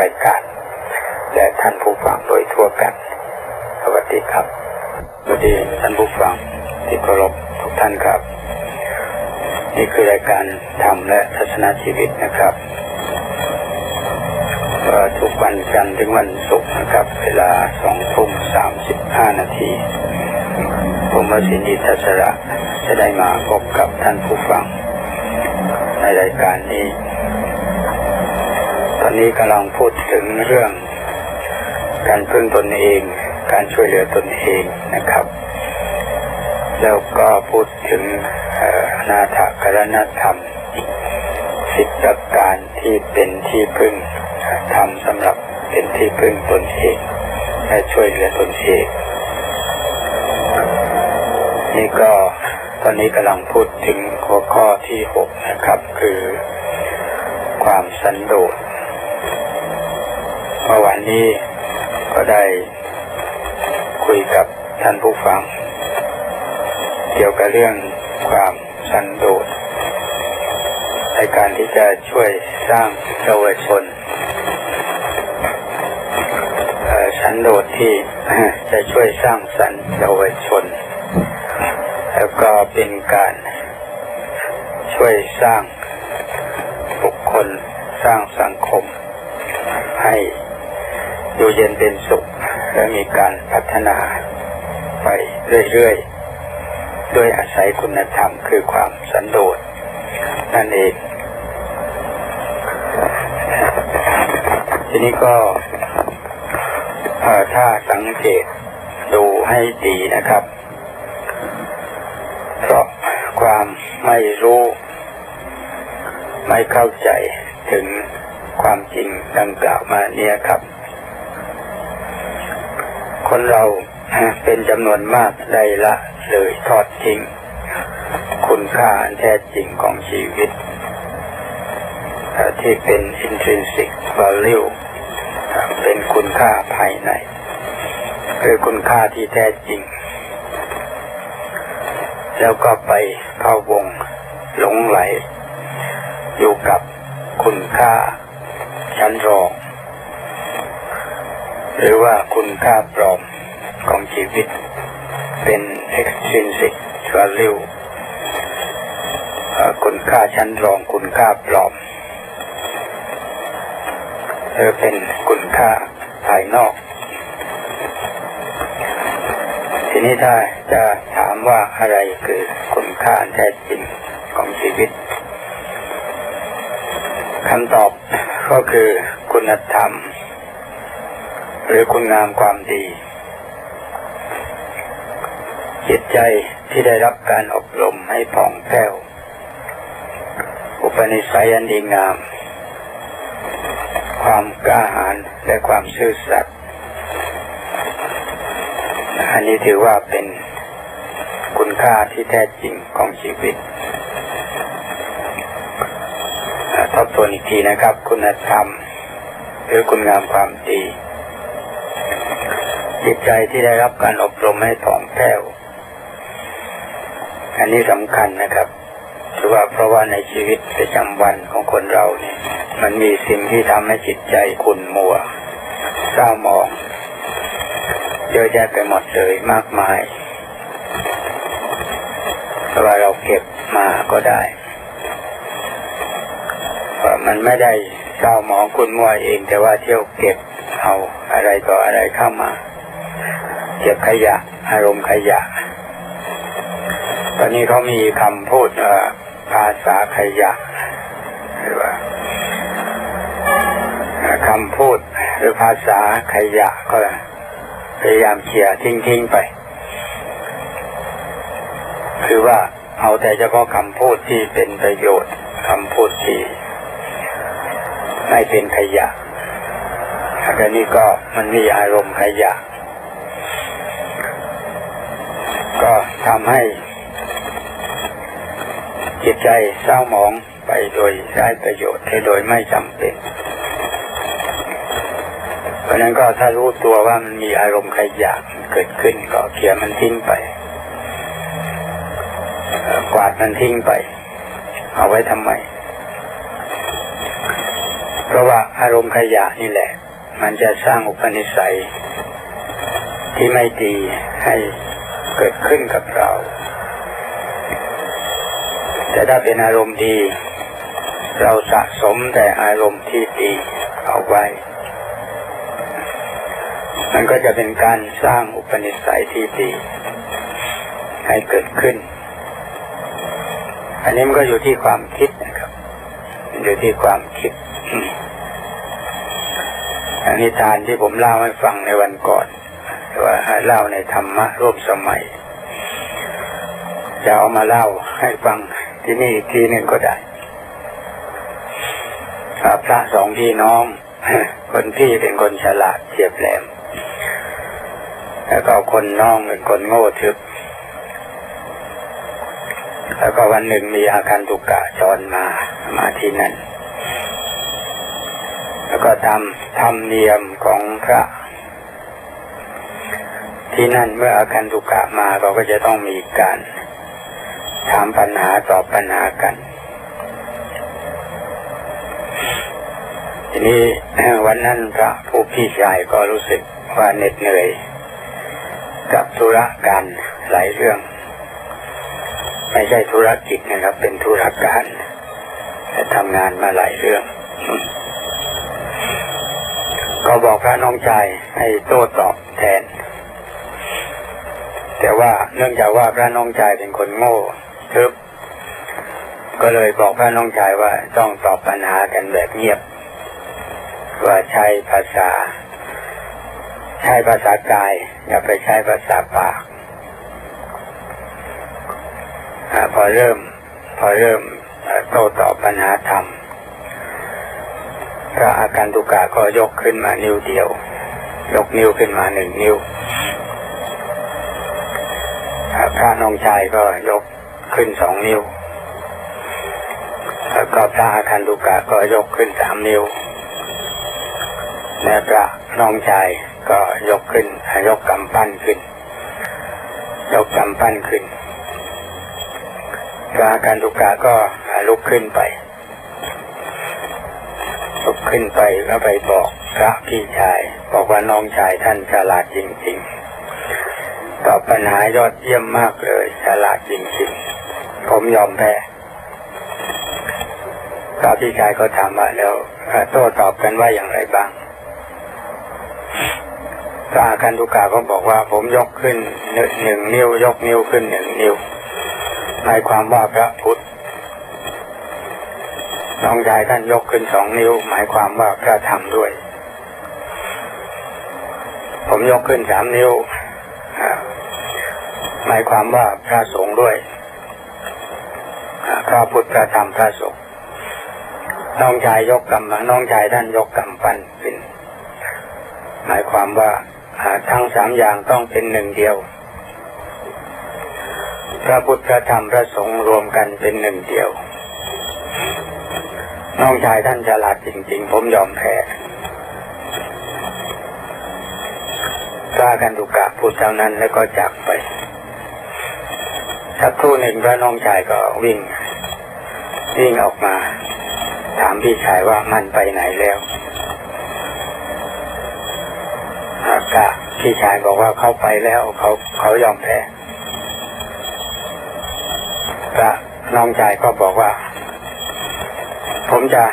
รายการ และท่านผู้ฟังโดยทั่วกัน สวัสดีครับ สวัสดีท่านผู้ฟังที่เคารพทุกท่านครับ นี่คือรายการธรรมและทัศนาชีวิตนะครับทุกวันจันทร์ถึงวันศุกร์นะครับ เวลาสองทุ่มสามสิบห้านาทีผมวสินีทัศระจะได้มาพบกับท่านผู้ฟัง ในรายการนี้ ตอนนี้กำลังพูดถึงเรื่อง การพึ่งตนเอง การช่วยเหลือตนเองนะครับ แล้วก็พูดถึงนาถกรณธรรมสิบประการที่เป็นที่พึ่งทำสำหรับเป็นที่พึ่งตนเองและช่วยเหลือตนเองนี่ก็ตอนนี้กำลังพูดถึงหัวข้อที่หกนะครับ คือความสันโดษ เมื่อวานนี้ก็ได้คุยกับท่านผู้ฟัง เกี่ยวกับเรื่องความสันโดษในการที่จะช่วยสร้างเยาวชนสันโดษที่จะช่วยสร้างสรรค์เยาวชน แล้วก็เป็นการช่วยสร้างบุคคลสร้างสังคมให้ อยู่เย็นเป็นสุข และมีการพัฒนาไปเรื่อยๆ ด้วยอาศัยคุณธรรมคือความสันโดษนั่นเอง ทีนี้ก็ถ้าสังเกตดูให้ดีนะครับ เพราะความไม่รู้ ไม่เข้าใจถึงความจริงดังกล่าวมาเนี่ยครับ คนเราเป็นจำนวนมากได้ละเลยทอดทิ้ง คุณค่าแท้จริงของชีวิต ที่เป็น intrinsic value เป็นคุณค่าภายในคือคุณค่าที่แท้จริง แล้วก็ไปเข้าวงหลงไหล อยู่กับคุณค่าชั้นรอง หรือว่าคุณค่าปลอมของชีวิต เป็น extrinsic value คุณค่าชั้นรองคุณค่าปลอมหรือเป็นคุณค่าภายนอก ทีนี้ถ้าจะถามว่าอะไรคือคุณค่าแท้จริงของชีวิตคำตอบก็คือคุณธรรม หรือคุณงามความดี จิตใจที่ได้รับการอบรมให้ผ่องแผ้ว อุปนิสัยอันดีงาม ความกล้าหาญและความซื่อสัตย์อันนี้ถือว่าเป็นคุณค่าที่แท้จริงของชีวิตทบทวนอีกทีนะครับ คุณธรรม หรือคุณงามความดี จิตใจที่ได้รับการอบรมให้ผ่องแผ้ว อันนี้สำคัญนะครับถือว่าเพราะว่าในชีวิตประจำวันของคนเราเนี่ย มันมีสิ่งที่ทำให้จิตใจขุ่นมัวเศร้าหมองเยอะแยะไปหมดเลยมากมายเพราะว่าเราเก็บมาก็ได้เพรามันไม่ได้เศร้าหมองคุณมัวเอง แต่ว่าเที่ยวเก็บเอาอะไรต่ออะไรเข้ามา เก็บขยะ อารมณ์ขยะ ตอนนี้เขามีคำพูดภาษาขยะ หรือว่าคำพูดหรือภาษาขยะก็พยายามเขี่ยทิ้งทิ้งไป คือว่าเอาแต่เฉพาะคำพูดที่เป็นประโยชน์คำพูดที่ไม่เป็นขยะอันนี้ก็มันมีอารมณ์ขยะ ก็ทำให้จิตใจเศร้าหมองไปโดยไร้ประโยชน์โดยไม่จำเป็น เพราะนั้นก็ถ้ารู้ตัวว่ามันมีอารมณ์ขยะเกิดขึ้นก็เขี่ยมันทิ้งไปกวาดมันทิ้งไป เอาไว้ทำไม เพราะราะว่าอารมณ์ขยะนี่แหละ มันจะสร้างอุปนิสัยที่ไม่ดีให้ เกิดขึ้นกับเราแต่ถ้าเป็นอารมณ์ดี เราสะสมแต่อารมณ์ที่ดีเอาไว้ มันก็จะเป็นการสร้างอุปนิสัยที่ดี ให้เกิดขึ้น อันนี้มันก็อยู่ที่ความคิดนะครับอยู่ที่ความคิดอันนี้ทานที่ผมเล่าให้ฟังในวันก่อน ว่าให้เล่าในธรรมะร่วมสมัย จะเอามาเล่าให้ฟังที่นี่อีกทีหนึ่งก็ได้พระสองพี่น้อง คนพี่เป็นคนฉลาดเฉียบแหลม แล้วก็คนน้องเป็นคนโง่ทึบ แล้วก็วันหนึ่งมีอาการตุกกะจรมามาที่นั่น แล้วก็ทำทำเนียมของพระ ที่นั่นเมื่ออาการตุกกะมาเราก็จะต้องมีการถามปัญหาตอบปัญหากัน ทีนี้วันนั้นพระผู้พี่ชายก็รู้สึกว่าเหน็ดเหนื่อย กับธุระการหลายเรื่อง ไม่ใช่ธุรกิจนะครับ เป็นธุรการแต่ทำงานมาหลายเรื่อง ก็บอกพระน้องชายให้โต้ตอบแทน แต่ว่าเนื่องจากว่าพระน้องชายเป็นคนโง่ทึบก็เลยบอกพระน้องชายว่าต้องตอบปัญหากันแบบเงียบ ว่าใช้ภาษา ใช้ภาษากาย อย่าไปใช้ภาษาปากอพอเริ่ม พอเริ่มโต้ตอบปัญหาธรรมพระอาการตุกาก็ยกขึ้นมานิ้วเดียว ยกนิ้วขึ้นมาหนึ่งนิ้ว พระน้องชายก็ยกขึ้นสองนิ้ว แล้วก็พระอาคันตุกะก็ยกขึ้นสามนิ้ว และพระน้องชายก็ยกขึ้น ยกกำปั้นขึ้น ยกกำปั้นขึ้น พระอาคันตุกะก็ลุกขึ้นไป ลุกขึ้นไปแล้วไปบอกพระพี่ชาย บอกว่าน้องชายท่านฉลาดจริงๆ ตอบปัญหายอดเยี่ยมมากเลยฉลาดจริงๆผมยอมแพ้พระพี่ชายก็ถามว่าแล้วโต้ตอบกันว่าอย่างไรบ้างพระอาคันตุกาก็บอกว่าผมยกขึ้นหนึ่งนิ้วยกนิ้วขึ้นหนึ่งนิ้วหมายความว่าพระพุทธน้องชายท่านยกขึ้นสองนิ้ว หมายความว่าพระธรรมด้วย ผมยกขึ้นสามนิ้ว หมายความว่าพระสงฆ์ด้วยพระพุทธพระธรรมพระสงฆ์น้องชายยกกำน้องชายท่านยกกำปั้นขึ้นหมายความว่าทั้งสามอย่างต้องเป็นหนึ่งเดียว พระพุทธพระธรรมพระสงฆ์รวมกันเป็นหนึ่งเดียว น้องชายท่านฉลาดจริง ๆ ผมยอมแพ้กล้ากันตุกะพูดเท่านั้นแล้วก็จากไป สักครู่หนึ่งพระน้องชายก็วิ่ง วิ่งออกมา ถามพี่ชายว่ามันไปไหนแล้วอากาพี่ชายบอกว่าเขาไปแล้วเขาเขายอมแพ้พระน้องชายก็บอกว่า ผมจะ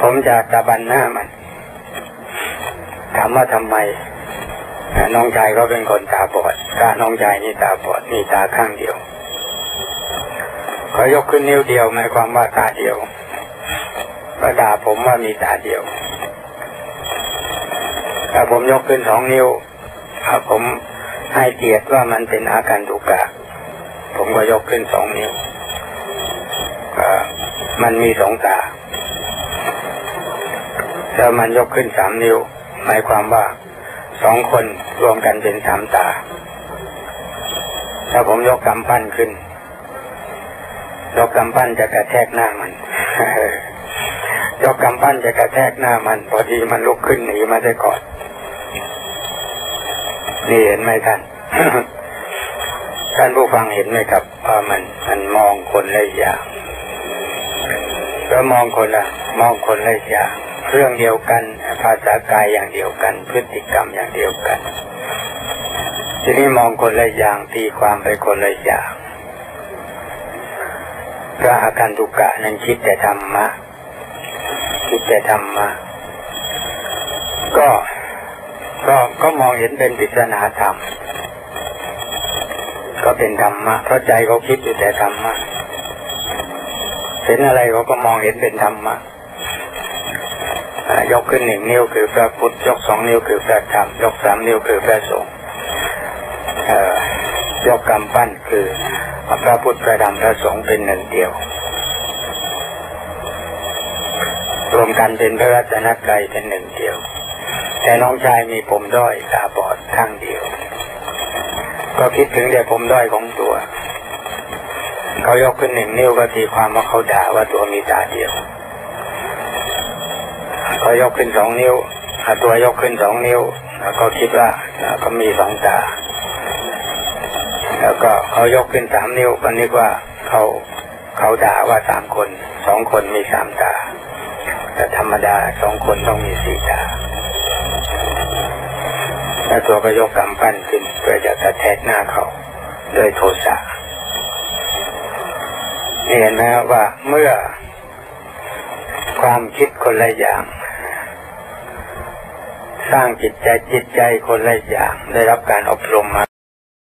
ผมจะตะบันหน้ามันถามว่าทำไม น้องชายก็เป็นคนตาบอดพระน้องชายนี่ตาบอดมีตาข้างเดียวเขายกขึ้นนิ้วเดียวหมายความว่าตาเดียวก็ด่าผมว่ามีตาเดียวถ้าผมยกขึ้นสองนิ้วถ้าผมให้เกียรติว่ามันเป็นอาการตุกะ ผมก็ยกขึ้นสองนิ้วมันมีสองตาแล้วมันยกขึ้นสามนิ้วหมายความว่า สองคนรวมกันเป็นสามตา ถ้าผมยกกำปั้นขึ้น ยกกำปั้นจะกระแทกหน้ามัน ยกกำปั้นจะกระแทกหน้ามัน พอดีมันลุกขึ้นหนีมาได้ก่อน นี่เห็นไหมท่านท่านผู้ฟังเห็นไหมครับว่ามันมันมองคนละอย่างก็มองคนละมองคนละอย่างเรื่องเดียวกัน ภาษากายอย่างเดียวกัน พฤติกรรมอย่างเดียวกัน ทีนี้มองคนละอย่างตีความไปคนละอย่างพระอาการตุกะนั้นคิดแต่ธรรมะ คิดแต่ธรรมะ ก็ก็ก็มองเห็นเป็นปริศนาธรรม ก็เป็นธรรมะเพราะใจเขาคิดอยู่แต่ธรรมะเห็นอะไรเขาก็มองเห็นเป็นธรรมะ ยกขึ้นหนึ่งนิ้วคือพระพุทธ ยกสองนิ้วคือพระธรรม ยกสามนิ้วคือพระสงฆ์ยกกำปั้นคือพระพุทธพระธรรมพระสงฆ์เป็นหนึ่งเดียว รวมกันเป็นพระรัตนตรัยเป็นหนึ่งเดียว แต่น้องชายมีผมด้อยตาบอดข้างเดียว ก็คิดถึงแต่ผมด้อยของตัวเขายกขึ้นหนึ่งนิ้วก็ตีความว่าเขาด่าว่าตัวมีตาเดียว เขายกขึ้นสองนิ้วตัวยกขึ้นสองนิ้ว แล้วก็คิดว่าเขามีสองตา แล้วก็เขายกขึ้นสามนิ้วก็นึกว่าเขาเขาด่าว่าสามคนสองคนมีสามตา แต่ธรรมดาสองคนต้องมีสี่ตาแล้วตัวก็ยกกำปั้นขึ้นเพื่อจะกระแทกหน้าเขาด้วยโทสะเห็นไหมว่าเมื่อความคิดคนละอย่าง ร้างจิตใจจิตใจคนละอย่างได้รับการอบรมมา